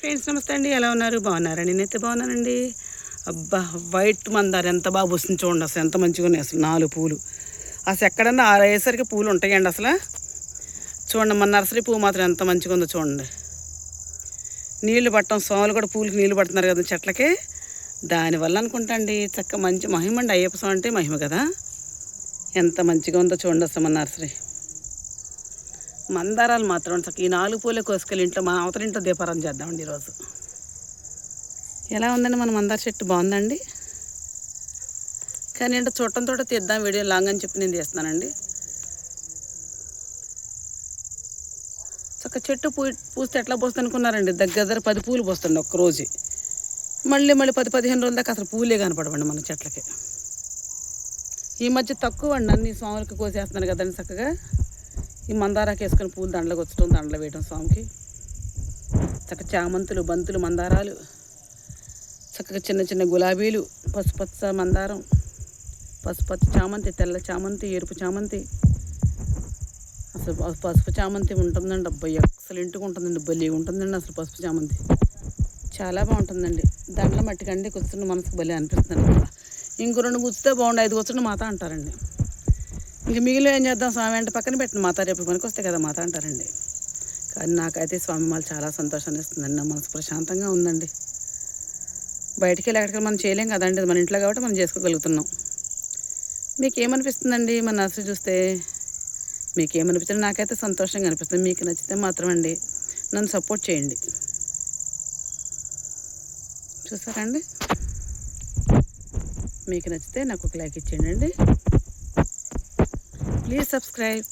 Friends నమస్తే అండి. ఎలా ఉన్నారు? బాగున్నారా? నేనైతే బాగున్నానండి. అబ్బా వైట్ మందార ఎంత బాగా వస్తుంది చూడండి అసలు. ఎంత మంచిగా ఉన్నాయి అసలు నాలుగు పూలు. అసలు ఎక్కడన్నా ఆరేసరికి పూలు ఉంటాయండి అసలు. చూడండి మన నర్సరీ పువ్వు మాత్రం ఎంత మంచిగా ఉందో చూడండి. నీళ్ళు పట్టడం సోమలు కూడా పూలకి నీళ్ళు పడుతున్నారు కదా చెట్లకి. దానివల్ల అనుకుంటా అండి చక్క మంచి మహిమ అండి. అయ్యప్ప స్వామి అంటే మహిమ కదా. ఎంత మంచిగా ఉందో చూడండి అసలు మన నర్సరీ. మందారాలు మాత్రం ఈ నాలుగు పూలే కోసుకెళ్ళి ఇంట్లో మా అవతల ఇంట్లో దీపారం చేద్దామండి ఈరోజు. ఎలా ఉందండి మన మందార చెట్టు? బాగుందండి? కానీ అంటే చూడటంతో తీద్దాం వీడియో లాంగ్ అని చెప్పి నేను తీస్తున్నానండి. చక్క చెట్టు పూ పూస్తే ఎట్లా పోస్తుంది అనుకున్నారండి? దగ్గర దగ్గర పది పూలు పోస్తుంది ఒక్కరోజు. మళ్ళీ మళ్ళీ పది పదిహేను రోజుల దాకా అసలు పూలే కనపడవండి మన చెట్లకి. ఈ మధ్య తక్కువ అండి. అన్ని స్వాములకి కోసేస్తున్నారు కదండి చక్కగా. ఈ మందారాకి వేసుకొని పూలు దండలకు వచ్చటం దండలు వేయడం స్వామికి. చక్క చామంతులు బంతులు మందారాలు చక్కగా చిన్న చిన్న గులాబీలు పసుపచ్చ మందారం పసుపచ్చ చామంతి తెల్ల చామంతి ఎరుపు చామంతి. అసలు పసుపు చామంతి ఉంటుందండి అబ్బాయి అసలు ఇంటికి ఉంటుందండి భలే ఉంటుందండి అసలు పసుపు చామంతి. చాలా బాగుంటుందండి. దండల మట్టికండి కూర్చుని మనసుకు బలి అనిపిస్తుంది ఇంకో రెండు కూర్చుంటే బాగుండు ఐదు కూర్చుంటే మాత అంటారండి. ఇంక మిగిలిన ఏం చేద్దాం స్వామి అంటే పక్కన పెట్టిన మాత రేపు పనికి వస్తే కదా మాత అంటారండి. కానీ నాకైతే స్వామి మాలు చాలా సంతోషాన్ని ఇస్తుందండి నా మనసు ప్రశాంతంగా ఉందండి. బయటికి వెళ్ళి ఎక్కడికి మనం చేయలేం కదండి. మన ఇంట్లో కాబట్టి మనం చేసుకోగలుగుతున్నాం. మీకు ఏమనిపిస్తుందండి మన నర్సరీ చూస్తే మీకు ఏమనిపిస్తుంది నాకైతే సంతోషంగా అనిపిస్తుంది. మీకు నచ్చితే మాత్రం అండి నన్ను సపోర్ట్ చేయండి. చూసారండి మీకు నచ్చితే నాకు ఒక లైక్ ఇచ్చేయండి Please subscribe.